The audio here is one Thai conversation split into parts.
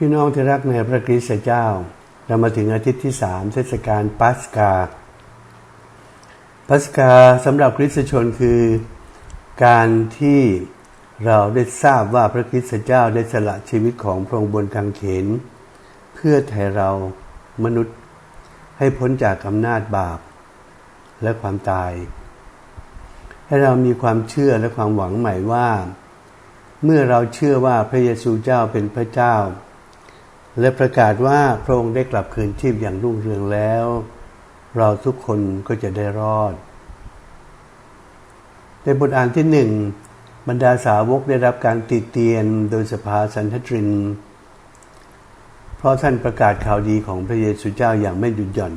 พี่น้องที่รักในพระคริสต์เจ้า เรามาถึงอาทิตย์ที่สามเทศกาลปัสกาปัสกาสำหรับคริสตชนคือ การที่เราได้ทราบว่าพระคริสต์เจ้าได้สละชีวิตของพระองค์บนกางเขน เพื่อไถ่เรามนุษย์ให้พ้นจากอำนาจบาปและความตาย ให้เรามีความเชื่อและความหวังใหม่ว่า เมื่อเราเชื่อว่าพระเยซูเจ้าเป็นพระเจ้า และประกาศว่าพระองค์ได้กลับคืนชีพอย่างรุ่งเรืองแล้ว เราทุกคนก็จะได้รอด ในบทอ่านที่หนึ่งบรรดาสาวกได้รับการติเตียนโดยสภาสันทตริน เพราะท่านประกาศข่าวดีของพระเยซูเจ้าอย่างไม่หยุดหย่อน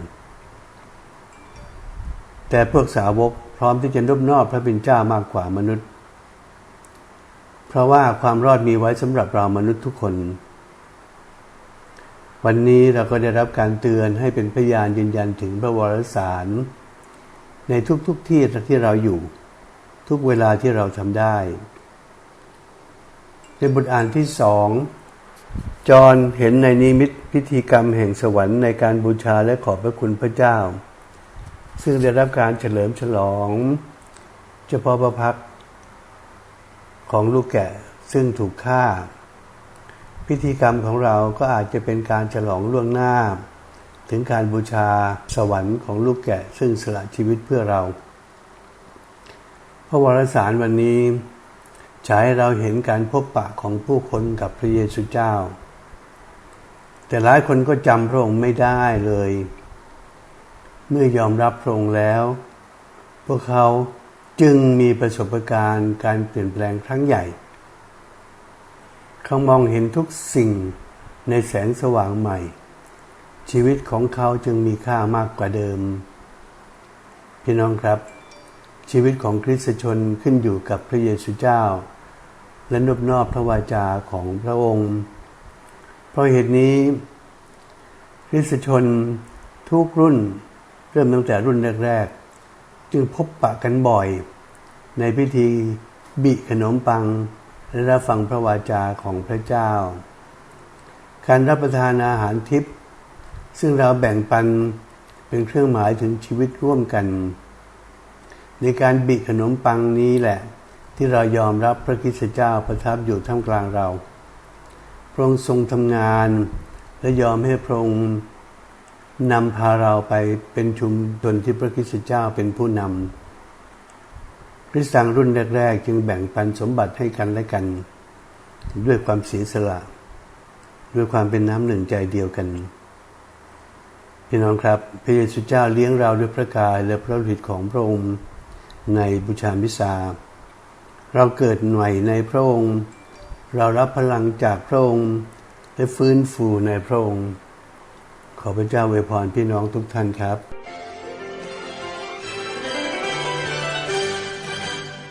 แต่พวกสาวกพร้อมที่จะนบนอบพระเป็นเจ้ามากกว่ามนุษย์ เพราะว่าความรอดมีไว้สำหรับเรามนุษย์ทุกคน วันนี้เราก็ได้รับการเตือนให้เป็นพยานยืนยันถึงพระวรสาร ในทุกๆทที่ที่เราอยู่ ทุกเวลาที่เราทำได้ ในบทอ่านที่สองจอนเห็นในนิมิตพิธีกรรมแห่งสวรรค์ในการบูชาและขอบพระคุณพระเจ้า ซึ่งได้รับการเฉลิมฉลอง เฉพาะพระพักของลูกแกะซึ่งถูกฆ่า พิธีกรรมของเราก็อาจจะเป็นการฉลองล่วงหน้า ถึงการบูชาสวรรค์ของลูกแกะซึ่งสละชีวิตเพื่อเรา พระวรสารวันนี้ฉายเราเห็นการพบปะของผู้คนกับพระเยซูเจ้า แต่หลายคนก็จำพระองค์ไม่ได้เลย เมื่อยอมรับพระองค์แล้ว พวกเขาจึงมีประสบการณ์การเปลี่ยนแปลงครั้งใหญ่ เขามองเห็นทุกสิ่งในแสงสว่างใหม่ ชีวิตของเขาจึงมีค่ามากกว่าเดิม พี่น้องครับ ชีวิตของคริสตชนขึ้นอยู่กับพระเยซูเจ้า และนบนอบพระวาจาของพระองค์ เพราะเหตุนี้ คริสตชนทุกรุ่นเริ่มตั้งแต่รุ่นแรกๆจึงพบปะกันบ่อย ในพิธีบิขนมปัง และรับฟังพระวาจาของพระเจ้า การรับประทานอาหารทิพย์ซึ่งเราแบ่งปันเป็นเครื่องหมายถึงชีวิตร่วมกัน ในการบิขนมปังนี้แหละ ที่เรายอมรับพระคริสต์เจ้าประทับอยู่ท่ามกลางเรา พระองค์ทรงทำงานและยอมให้พระองค์นำพาเราไปเป็นชุมชนที่พระคริสต์เจ้าเป็นผู้นำ คริสังรุ่นแรกๆ จึงแบ่งปันสมบัติให้กันและกัน ด้วยความเสียสละ ด้วยความเป็นน้ำหนึ่งใจเดียวกัน พี่น้องครับ พระเยซูเจ้าเลี้ยงเราด้วยพระกายและพระฤทธิ์ของพระองค์ในบูชามิสาเราเกิดหน่วยในพระองค์ เรารับพลังจากพระองค์และฟื้นฟูในพระองค์ ขอพระเจ้าอวยพรพี่น้องทุกท่านครับ